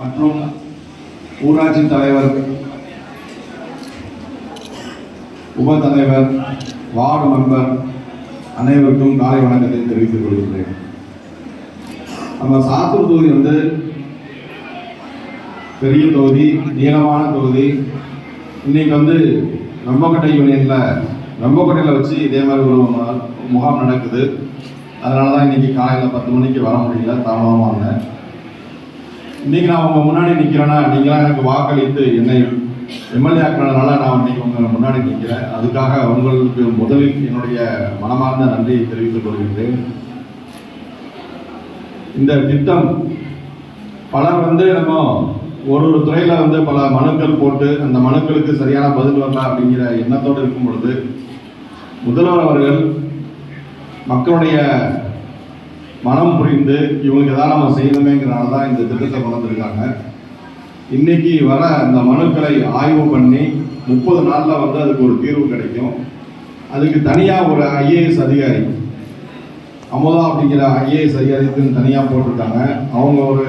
மற்றும் ஊராட்சி தலைவர் உப தலைவர் வார்டு மெம்பர் அனைவருக்கும் காலை வணக்கத்தை தெரிவித்துக் கொள்கிறேன் நம்ம சாத்தூர் தொகுதி வந்து பெரிய தொகுதி நீளமான தொகுதி. இன்னைக்கு வந்து நம்பக்கட்டை யூனியனில் நம்பக்கட்டையில் வச்சு இதே மாதிரி ஒரு முகாம் நடக்குது. அதனால தான் இன்னைக்கு காலையில் பத்து மணிக்கு வர முடியல தாமதமாக வந்தேன். இன்னைக்கு நான் உங்க முன்னாடி நிற்கிறேன்னா நீங்களாம் எனக்கு வாக்களித்து என்னை எம்எல்ஏ ஆக்கினதுனால நான் இன்னைக்கு உங்க முன்னாடி நிற்கிறேன் அதுக்காக உங்களுக்கு முதலில் என்னுடைய மனமார்ந்த நன்றியை தெரிவித்துக் கொள்கின்றேன். இந்த திட்டம் பலர் வந்து நம்ம ஒரு ஒரு துறையில வந்து பல மனுக்கள் போட்டு அந்த மனுக்களுக்கு சரியான பதில் வரலாம் அப்படிங்கிற எண்ணத்தோடு இருக்கும் பொழுது முதல்வர் அவர்கள் மக்களுடைய மனம் புரிந்து இவங்களுக்கு எதாவது நம்ம செய்யணுமேங்கிறனால தான் இந்த திட்டத்தை வளர்ந்துருக்காங்க. இன்னைக்கு வர அந்த மனுக்களை ஆய்வு பண்ணி முப்பது நாளில் வந்து அதுக்கு ஒரு தீர்வு கிடைக்கும். அதுக்கு தனியாக ஒரு ஐஏஎஸ் அதிகாரி அமுதா அப்படிங்கிற ஐஏஎஸ் அதிகாரிக்குன்னு தனியாக போட்டிருக்காங்க. அவங்க ஒரு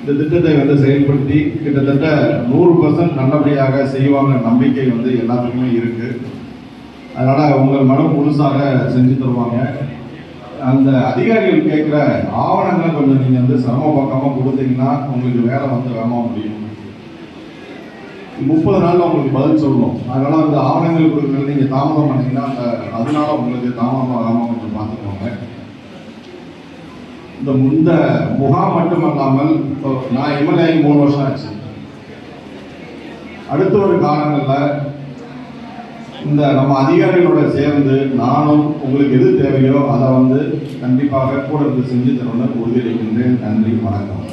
இந்த திட்டத்தை வந்து செயல்படுத்தி கிட்டத்தட்ட நூறு பர்சன்ட் நல்லபடியாக செய்வாங்க நம்பிக்கை வந்து எல்லாத்துக்குமே இருக்குது அதனால் உங்கள் மனம் முழுசாக செஞ்சு தருவாங்க. அந்த அதிகாரிகள் கேட்குற ஆவணங்களை கொஞ்சம் நீங்கள் வந்து சிரமம் பார்க்காம கொடுத்தீங்கன்னா உங்களுக்கு வேலை வந்து வேகமாக முடியும். முப்பது நாளில் உங்களுக்கு பதில் சொல்லணும். அதனால் அந்த ஆவணங்கள் கொடுக்குறது நீங்கள் தாமதம் பண்ணீங்கன்னா அந்த அதனால உங்களுக்கு தாமதம் ஆகாமல் கொஞ்சம் பார்த்துக்கோங்க. இந்த இந்த முகாம் மட்டுமல்லாமல் இப்போ நான் எம்எல்ஏ மூணு வருஷம் ஆச்சு. அடுத்த ஒரு காலங்களில் இந்த நம்ம அதிகாரிகளோட சேர்ந்து நானும் உங்களுக்கு எது தேவையோ அதை வந்து கண்டிப்பாக கூட இருந்து செஞ்சு தரணும்னு உறுதியளிக்கின்றேன். நன்றி வணக்கம்.